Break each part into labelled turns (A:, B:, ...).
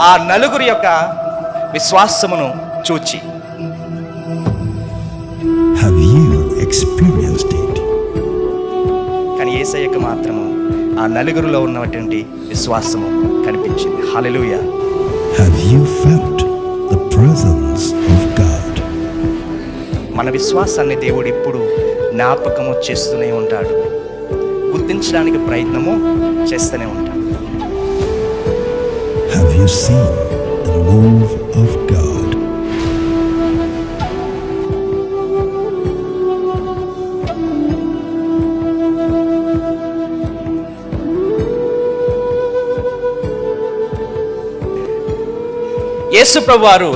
A: ఆ నలుగురి యొక్క విశ్వాసమును చూచి? కానీ ఏసయ్యకు మాత్రము ఆ నలుగురిలో ఉన్నటువంటి విశ్వాసము కనిపించింది. హల్లెలూయా.
B: Have you felt the presence of God?
A: మన విశ్వాసాన్ని దేవుడు ఇప్పుడు జ్ఞాపకము చేస్తూనే ఉంటాడు. గుర్తించడానికి ప్రయత్నము చేస్తూనే ఉంటాడు.
B: Have you seen the move of God?
A: యేసు ప్రభువారు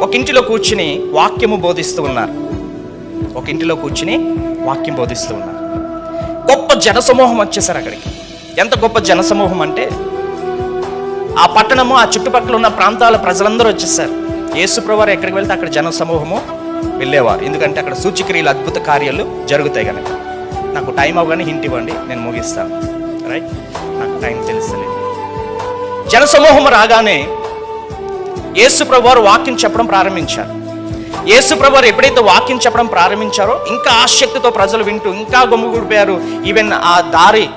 A: ఒక ఇంటిలో కూర్చుని వాక్యము బోధిస్తూ ఉన్నారు. ఒక ఇంటిలో కూర్చుని వాక్యం బోధిస్తూ ఉన్నారు. గొప్ప జనసమూహం వచ్చేసారు అక్కడికి. ఎంత గొప్ప జనసమూహం అంటే ఆ పట్టణము ఆ చుట్టుపక్కల ఉన్న ప్రాంతాల ప్రజలందరూ వచ్చేసారు. యేసుప్రవారు ఎక్కడికి వెళ్తే అక్కడ జనసమూహము వెళ్ళేవారు. ఎందుకంటే అక్కడ సూచిక్రియలు అద్భుత కార్యాలు జరుగుతాయి కనుక నాకు టైం అవగానే హింట్ ఇవ్వండి నేను ముగిస్తాను. రైట్ నాకు టైం తెలుస్తలేదు. జనసమూహం రాగానే యేసుప్రభు వారు వాక్యం చెప్పడం ప్రారంభించారు. యేసుప్రభు వారు ఎప్పుడైతే వాక్యం చెప్పడం ప్రారంభించారో ఇంకా ఆసక్తితో ప్రజలు వింటూ ఇంకా గుమ్ముగుడిపోయారు. ఈవెన్ ఆ దారి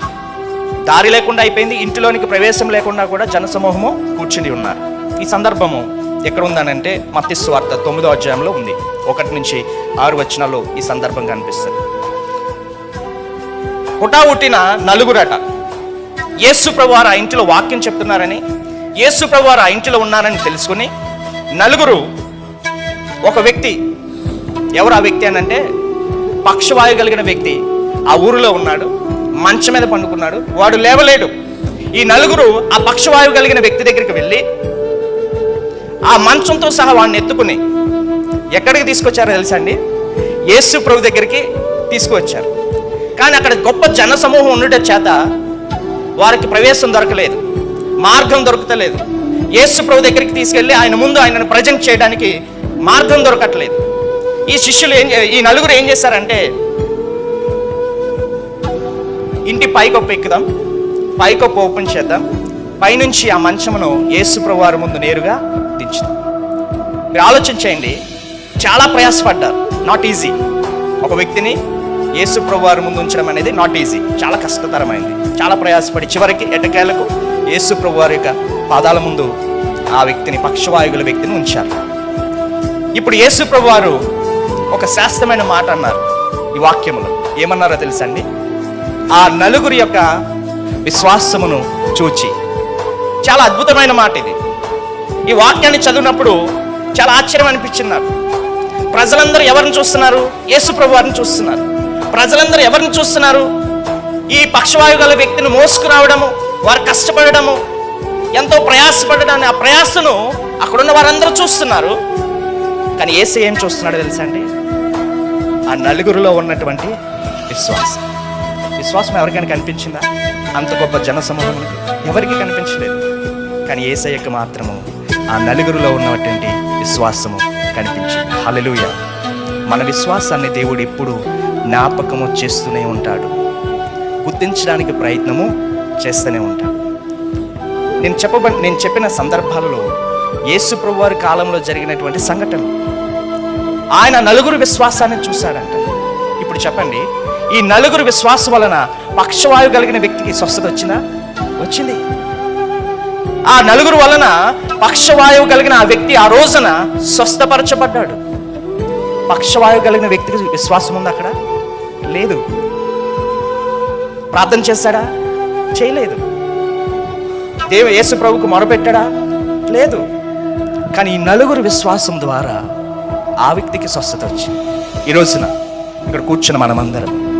A: దారి లేకుండా అయిపోయింది ఇంటిలోనికి ప్రవేశం లేకుండా కూడా జనసమూహము కూర్చుని ఉన్నారు. ఈ సందర్భము ఎక్కడ ఉందనంటే మత్తి స్వార్థ తొమ్మిదో అధ్యాయంలో ఉంది. ఒకటి నుంచి ఆరు వచనాలు ఈ సందర్భం కనిపిస్తుంది. హుటాహుటిన నలుగురట యేసు ప్రభువారు ఆ ఇంటిలో వాక్యం చెప్తున్నారని యేసు ప్రభువారు ఆ ఇంటిలో ఉన్నారని తెలుసుకుని నలుగురు ఒక వ్యక్తి ఎవరు ఆ వ్యక్తి అని అంటే పక్షవాయు కలిగిన వ్యక్తి ఆ ఊరిలో ఉన్నాడు. మంచం మీద పండుకున్నాడు. వాడు లేవలేడు. ఈ నలుగురు ఆ పక్షవాయువు కలిగిన వ్యక్తి దగ్గరికి వెళ్ళి ఆ మంచంతో సహా వాడిని ఎత్తుకుని ఎక్కడికి తీసుకొచ్చారో తెలుసా అండి? యేసు ప్రభు దగ్గరికి తీసుకువచ్చారు. కానీ అక్కడ గొప్ప జన సమూహం ఉండటం చేత వారికి ప్రవేశం దొరకలేదు. మార్గం దొరకతలేదు. యేసు ప్రభు దగ్గరికి తీసుకెళ్ళి ఆయన ముందు ఆయనను ప్రజెంట్ చేయడానికి మార్గం దొరకట్లేదు. ఈ శిష్యులు ఏం ఈ నలుగురు ఏం చేశారంటే ఇంటి పైకొప్ప ఎక్కుదాం. పైకొప్ప ఓపెన్ చేద్దాం. పైనుంచి ఆ మంచమును యేసు ముందు నేరుగా దించుదాం. మీరు ఆలోచించేయండి చాలా ప్రయాసపడ్డారు. నాట్ ఈజీ ఒక వ్యక్తిని యేసు వారి ముందు ఉంచడం అనేది నాట్ ఈజీ చాలా కష్టతరమైంది. చాలా ప్రయాసపడి చివరికి ఎటకేలకు యేసు వారి యొక్క పాదాల ముందు ఆ వ్యక్తిని పక్షవాయుగుల వ్యక్తిని ఉంచారు. ఇప్పుడు యేసు వారు ఒక శాస్త్రమైన మాట అన్నారు ఈ వాక్యములు. ఏమన్నారో తెలుసండి ఆ నలుగురి యొక్క విశ్వాసమును చూచి. చాలా అద్భుతమైన మాట ఇది. ఈ వాక్యాన్ని చదివినప్పుడు చాలా ఆశ్చర్యం అనిపించింది నాకు. ప్రజలందరూ ఎవరిని చూస్తున్నారు? యేసు ప్రభు వారిని చూస్తున్నారు. ప్రజలందరూ ఎవరిని చూస్తున్నారు? ఈ పక్షవాయు గల వ్యక్తిని మోసుకురావడము వారు కష్టపడడము ఎంతో ప్రయాసపడడాన్ని ఆ ప్రయాసను అక్కడున్న వారందరూ చూస్తున్నారు. కానీ ఏసీ ఏం చూస్తున్నాడో తెలుసా అండి? ఆ నలుగురిలో ఉన్నటువంటి విశ్వాసం. విశ్వాసం ఎవరికైనా కనిపించిందా అంత గొప్ప జన సమూహములకు ఎవరికి కనిపించలేదు. కానీ ఏసయ్యకు మాత్రము ఆ నలుగురిలో ఉన్నటువంటి విశ్వాసము కనిపించింది. హలలుయ మన విశ్వాసాన్ని దేవుడు ఇప్పుడు జ్ఞాపకము చేస్తూనే ఉంటాడు. గుర్తించడానికి ప్రయత్నము చేస్తూనే ఉంటాడు. నేను చెప్పబ నేను చెప్పిన సందర్భాలలో యేసు ప్రభువారి కాలంలో జరిగినటువంటి సంఘటనలు. ఆయన నలుగురు విశ్వాసాన్ని చూశాడంట. ఇప్పుడు చెప్పండి ఈ నలుగురు విశ్వాసం వలన పక్షవాయు కలిగిన వ్యక్తికి స్వస్థత వచ్చిందా? వచ్చింది. ఆ నలుగురు వలన పక్షవాయువు కలిగిన ఆ వ్యక్తి ఆ రోజున స్వస్థపరచబడ్డాడు. పక్షవాయువు కలిగిన వ్యక్తికి విశ్వాసం ఉంది అక్కడ? లేదు. ప్రార్థన చేశాడా? చేయలేదు. దేవ యేసు ప్రభుకు మొరపెట్టాడా? లేదు. కానీ ఈ నలుగురు విశ్వాసం ద్వారా ఆ వ్యక్తికి స్వస్థత వచ్చింది. ఈ రోజున ఇక్కడ కూర్చున్న మనమందరం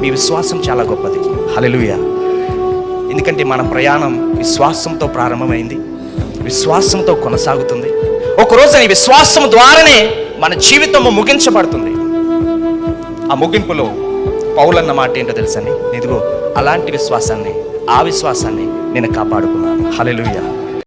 A: మీ విశ్వాసం చాలా గొప్పది. హల్లెలూయా ఎందుకంటే మన ప్రయాణం విశ్వాసంతో ప్రారంభమైంది విశ్వాసంతో కొనసాగుతుంది. ఒకరోజు ఈ విశ్వాసం ద్వారానే మన జీవితము ముగించబడుతుంది. ఆ ముగింపులో పౌలన్న మాట ఏంటో తెలుసండి ఇదిగో అలాంటి విశ్వాసాన్ని ఆ విశ్వాసాన్ని నేను కాపాడుకున్నాను. హల్లెలూయా